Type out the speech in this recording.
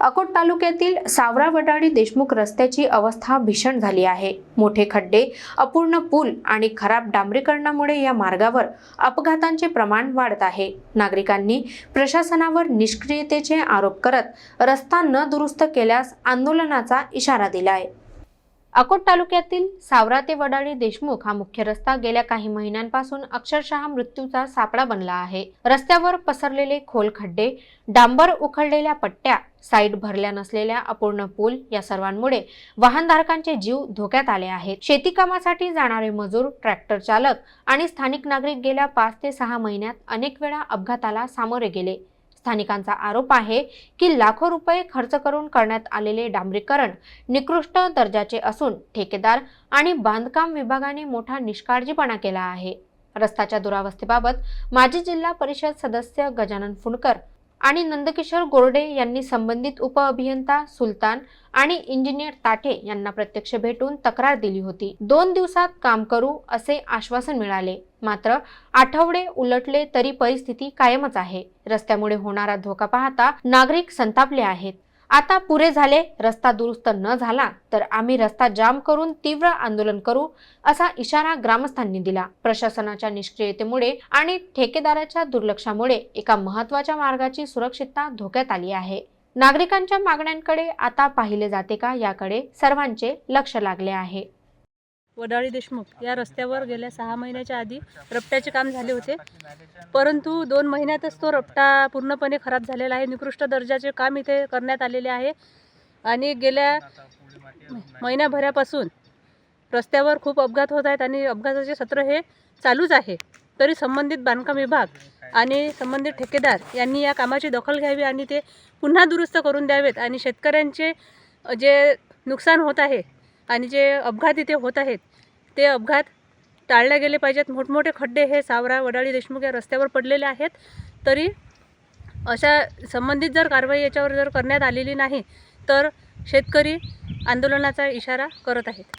अकोट तालुक्यातील सावरा वडाळी देशमुख रस्त्याची अवस्था भीषण झाली आहे. मोठे खड्डे अपूर्ण पूल आणि खराब डांबरीकरणामुळे या मार्गावर अपघातांचे प्रमाण वाढत आहे. नागरिकांनी प्रशासनावर निष्क्रियतेचे आरोप करत रस्ता न दुरुस्त केल्यास आंदोलनाचा इशारा दिलाय. अकोट तालुक्यातील सावरा ते वडाळी देशमुख हा मुख्य रस्ता गेल्या काही महिन्यांपासून अक्षरशः मृत्यूचा सापळा बनला आहे. रस्त्यावर पसरलेले खोल खड्डे डांबर उखळलेल्या पट्ट्या साईट भरल्या नसलेल्या अपूर्ण पूल या सर्वांमुळे वाहनधारकांचे जीव धोक्यात आले आहेत. शेती कामासाठी जाणारे मजूर ट्रॅक्टर चालक आणि स्थानिक नागरिक गेल्या पाच ते सहा महिन्यात अनेक वेळा अपघाताला सामोरे गेले. स्थानिकांचा आरोप आहे की लाखो रुपये खर्च करून करण्यात आलेले डांबरीकरण निकृष्ट दर्जाचे असून ठेकेदार आणि बांधकाम विभागाने मोठा निष्काळजीपणा केला आहे. रस्त्याच्या दुरावस्थेबाबत माजी जिल्हा परिषद सदस्य गजानन फुंडकर आणि नंदकिशोर गोरडे यांनी संबंधित उपअभियंता सुलतान आणि इंजिनियर ताठे यांना प्रत्यक्ष भेटून तक्रार दिली होती. दोन दिवसात काम करू असे आश्वासन मिळाले. मात्र आठवडे उलटले तरी परिस्थिती कायमच आहे. रस्त्यामुळे होणारा धोका पाहता नागरिक संतापले आहेत. आता पुरे झाले रस्ता दुरुस्त न झाला तर आम्ही रस्ता जाम करून तीव्र आंदोलन करू असा इशारा ग्रामस्थांनी दिला. प्रशासनाच्या निष्क्रियतेमुळे आणि ठेकेदाराच्या दुर्लक्षामुळे एका महत्त्वाच्या मार्गाची सुरक्षितता धोक्यात आली आहे. नागरिकांच्या मागण्यांकडे आता पाहिले जाते का याकडे सर्वांचे लक्ष लागले आहे. वडाळी देशमुख या रस्त्यावर गेल्या सहा महिन्याच्या आधी रपट्याचे काम झाले होते. परंतु दोन महिन्यातच तो रपटा पूर्णपणे खराब झालेला आहे. निकृष्ट दर्जाचे काम इथे करण्यात आलेले आहे. आणि गेल्या महिन्याभरापासून रस्त्यावर खूप अपघात होत आहेत आणि अपघाताचे सत्र हे चालूच आहे. तरी संबंधित बांधकाम विभाग आणि संबंधित ठेकेदार यांनी या कामाची दखल घ्यावी आणि ते पुन्हा दुरुस्त करून द्यावेत आणि शेतकऱ्यांचे जे नुकसान होत आहे आणि जे अपघात इथे होत आहेत ते अपघात टाळले गेले पाहिजेत. मोठमोठे खड्डे हे सावरा वडाळी देशमुख या रस्त्यावर पडलेले आहेत. तरी अशा संबंधित जर कारवाई याच्यावर जर करण्यात आलेली नाही तर शेतकरी आंदोलनाचा इशारा करत आहेत.